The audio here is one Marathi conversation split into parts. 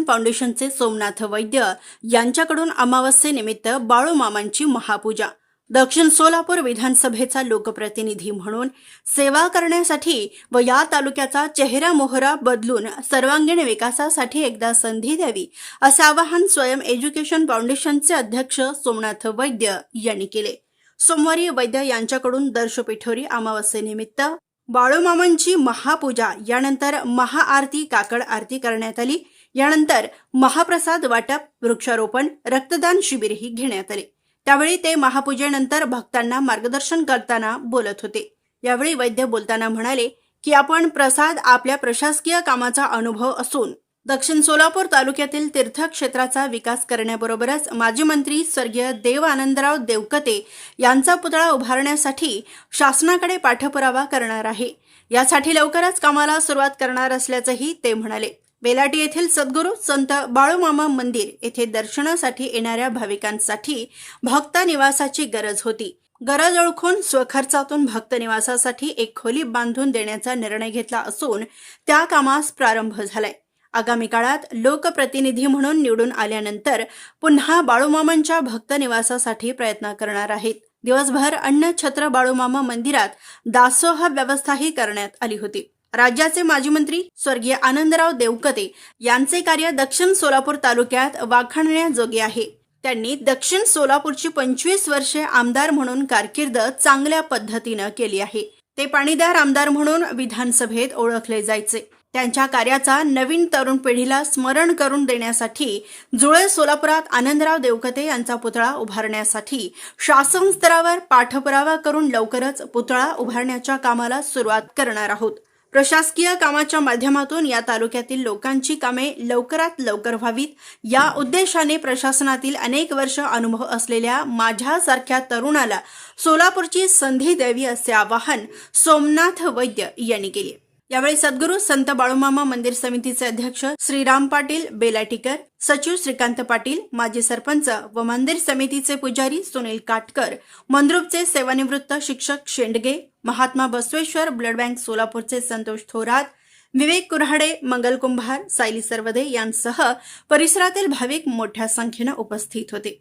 एज्युकेशन फाउंडेशनचे सोमनाथ वैद्य यांच्याकडून अमावस्येनिमित्त बाळूमामांची महापूजा. दक्षिण सोलापूर विधानसभेचा लोकप्रतिनिधी म्हणून सेवा करण्यासाठी व या तालुक्याचा चेहरा मोहरा बदलून सर्वांगीण विकासासाठी एकदा संधी द्यावी असे आवाहन स्वयं एज्युकेशन फाउंडेशनचे अध्यक्ष सोमनाथ वैद्य यांनी केले. सोमवारी वैद्य यांच्याकडून दर्शपिठोरी अमावस्येनिमित्त बाळूमामांची महापूजा यानंतर महाआरती काकड आरती करण्यात आली. यानंतर महाप्रसाद वाटप वृक्षारोपण रक्तदान शिबिरही घेण्यात आले. त्यावेळी ते महापूजेनंतर भक्तांना मार्गदर्शन करताना बोलत होते. यावेळी वैद्य बोलताना म्हणाले की आपण प्रसाद आपल्या प्रशासकीय कामाचा अनुभव असून दक्षिण सोलापूर तालुक्यातील तीर्थक्षेत्राचा विकास करण्याबरोबरच माजी मंत्री स्वर्गीय देव आनंदराव देवकते यांचा पुतळा उभारण्यासाठी शासनाकडे पाठपुरावा करणार आहे. यासाठी लवकरच कामाला सुरुवात करणार असल्याचंही ते म्हणाले. बेलाटी येथील सद्गुरू संत बाळूमामा मंदिर येथे दर्शनासाठी येणाऱ्या भाविकांसाठी भक्त निवासाची गरज होती. गरज ओळखून स्वखर्चातून भक्त निवासासाठी एक खोली बांधून देण्याचा निर्णय घेतला असून त्या कामास प्रारंभ झालाय. आगामी काळात लोकप्रतिनिधी म्हणून निवडून आल्यानंतर पुन्हा बाळूमामांच्या भक्त निवासासाठी प्रयत्न करणार आहेत. दिवसभर अन्न छत्र बाळूमामा मंदिरात दासोह व्यवस्थाही करण्यात आली होती. राज्याचे माजी मंत्री स्वर्गीय आनंदराव देवकते यांचे कार्य दक्षिण सोलापूर तालुक्यात वाखाणण्याजोगे आहे. त्यांनी दक्षिण सोलापूरची पंचवीस वर्षे आमदार म्हणून कारकीर्द चांगल्या पद्धतीनं केली आहे. ते पाणीदार आमदार म्हणून विधानसभेत ओळखले जायचे. त्यांच्या कार्याचा नवीन तरुण पिढीला स्मरण करून देण्यासाठी जुळे सोलापुरात आनंदराव देवकते यांचा पुतळा उभारण्यासाठी शासन स्तरावर पाठपुरावा करून लवकरच पुतळा उभारण्याच्या कामाला सुरुवात करणार आहोत. प्रशासकीय कामाच्या माध्यमातून या तालुक्यातील लोकांची कामे लवकरात लवकर व्हावीत. या उद्देशाने प्रशासनातील अनेक वर्ष अनुभव असलेल्या माझ्यासारख्या तरुणाला सोलापूरची संधी द्यावी असे आवाहन सोमनाथ वैद्य यांनी केले. यावेळी सद्गुरू संत बाळूमामा मंदिर समितीचे अध्यक्ष श्रीराम पाटील बेलाटीकर सचिव श्रीकांत पाटील माजी सरपंच व मंदिर समितीचे पुजारी सुनील काटकर मंद्रुपचे सेवानिवृत्त शिक्षक शेंडगे महात्मा बसवेश्वर ब्लड बँक सोलापूरचे संतोष थोरात विवेक कुऱ्हाडे मंगल कुंभार सायली सरवदे यांसह परिसरातील भाविक मोठ्या संख्येनं उपस्थित होते.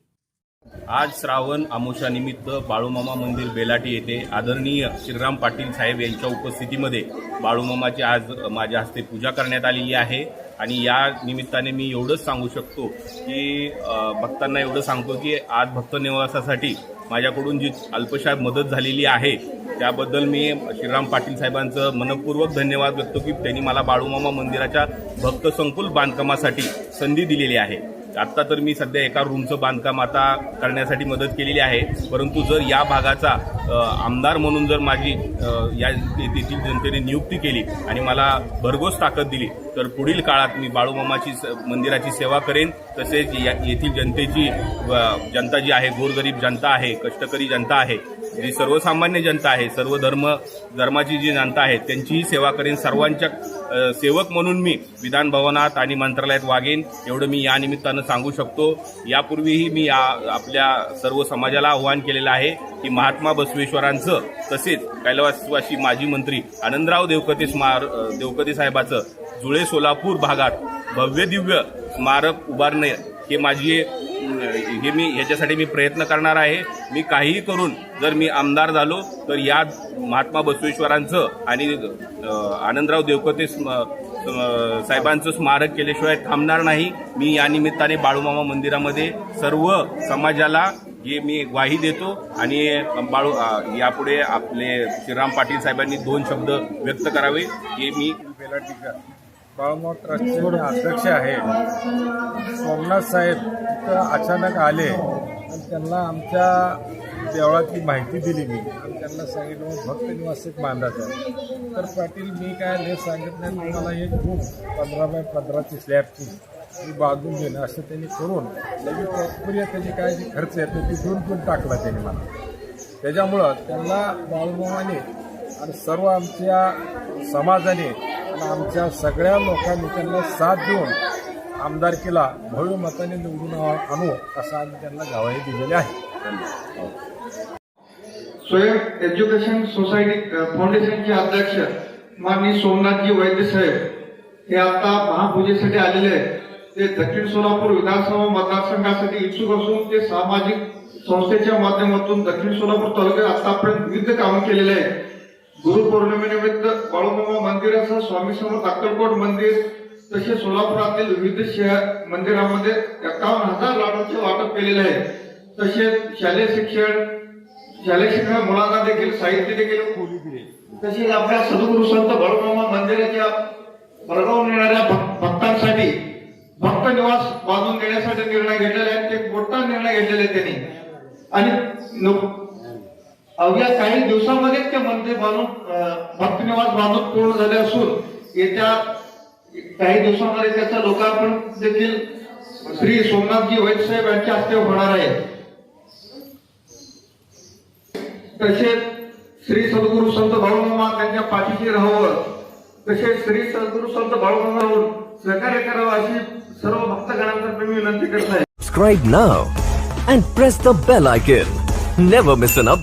आज श्रावण आमोशानिमित्त बाळूमामा मंदिर बेलाटी येथे आदरणीय श्रीराम पाटील साहेब यांच्या उपस्थितीमध्ये बाळूमामाची आज माझ्या हस्ते पूजा करण्यात आलेली आहे. आणि या निमित्ताने मी एवढंच सांगू शकतो की भक्तांना एवढं सांगतो की आज भक्त निवासासाठी माझ्याकडून जी अल्पशा मदत झालेली आहे त्याबद्दल मी श्रीराम पाटील साहेबांचं मनपूर्वक धन्यवाद व्यक्त की त्यांनी मला बाळूमामा मंदिराच्या भक्त संकुल बांधकामासाठी संधी दिलेली आहे. आत्ता तर मी सध्या एका रूमचं बांधकाम आता करण्यासाठी मदत केलेली आहे. परंतु जर या भागाचा आमदार म्हणून जर माझी या तेथील जनतेने नियुक्ती केली आणि मला भरघोस ताकद दिली तर पुढील काळात मी बाळूमामाची स- मंदिराची सेवा करेन. तसेच या येथील जनतेची जनता जी आहे गोरगरीब जनता आहे कष्टकरी जनता आहे जी सर्वसामान्य जनता आहे सर्व धर्म धर्माची जी जनता आहे त्यांचीही सेवा करेन. सर्वांच्या सेवक म्हणून मी विधान भवनात आणि मंत्रालयात वागेन एवढं मी या निमित्तानं सांगू शकतो. यापूर्वीही मी या आपल्या सर्व समाजाला आव्हान केलेलं आहे. की महात्मा बसवेश्वरांचं तसेच कैलासवासी माजी मंत्री आनंदराव देवकते स्मार देवकते साहेबाचं जुळे सोलापूर भागात भव्य दिव्य स्मारक उभारणे हे माझी हे मी ह्याच्यासाठी मी प्रयत्न करणार आहे. मी काहीही करून जर मी आमदार झालो तर या महात्मा बसवेश्वरांचं आणि आनंदराव देवकते स्म- साहेबांचं स्मारक केल्याशिवाय थांबणार नाही. मी या निमित्ताने बाळूमामा मंदिरामध्ये सर्व समाजाला हे मी ग्वाही देतो आणि बाळू यापुढे आपले श्रीराम पाटील साहेबांनी दोन शब्द व्यक्त करावे हे मी बेलाटीकर बाळूमाव ट्रस्टचे अध्यक्ष आहे सोमनाथ साहेब तिथं अचानक आले आणि त्यांना आमच्या देवळाची माहिती दिली मी. आणि त्यांना सांगितलं भक्त निवासित एक बांधायचं आहे. तर पाटील मी काय हे सांगितलं नाही तुम्हाला एक बुक पंधरा बाय पंधराची स्लॅबची ती बांधून असं त्यांनी करून लगेच तात्पर्य त्याची काय जे खर्च येतो ती देऊन पण टाकला त्यांनी मला. त्याच्यामुळं त्यांना बाळूमामाने आणि सर्व आमच्या समाजाने आणि आमच्या सगळ्या लोकांनी त्यांना साथ देऊन आमदारकीला भव्य मताने निवडून आणू असं आम्ही त्यांना गावाही दिलेली आहे. स्वयं एज्युकेशन सोसायटी फाउंडेशनचे अध्यक्ष माननीय सोमनाथजी वैद्य साहेब हे आता महापूजेसाठी आलेले आहेत. ते दक्षिण सोलापूर विधानसभा मतदारसंघासाठी इच्छुक असून ते सामाजिक संस्थेच्या माध्यमातून दक्षिण सोलापूर तालुक्यात आतापर्यंत विविध कामं केलेले आहेत. गुरुपौर्णिमेनिमित्त बाळूमामा मंदिरासह स्वामी समर्थ अक्कलकोट मंदिर तसेच सोलापुरातील विविध शहर मंदिरामध्ये एकावन्न हजार लाडूंचे वाटप केलेले आहे. तसेच शालेय शिक्षण शालेय शिक्षण मुलांना देखील साहित्य देखील तसेच आपल्या सद्गुरू संत बाळूमामा मंदिराच्या परगावून येणाऱ्या भक- भक्तांसाठी भक्त निवास बांधून देण्यासाठी निर्णय घेतलेला आहे. ते मोठा निर्णय घेतलेला आहे त्यांनी. आणि नो- अवघ्या काही दिवसामध्येच ते मंदिर बांधून भक्त निवास बांधून पूर्ण झाले असून येत्या काही दिवसांमध्ये त्याचं लोकार्पण देखील श्री सोमनाथजी वैद्य साहेब यांच्या हस्ते होणार आहे. तसेच श्री सद्गुरु संत बाळूमामा त्यांच्या पाठीशी राहावं. तसेच श्री सद्गुरू संत बाळूमामा राहून सहकार्य करावं अशी सर्व भक्तगणांतर्फे मी विनंती करत आहे Subscribe now and press the bell icon. Never miss an update.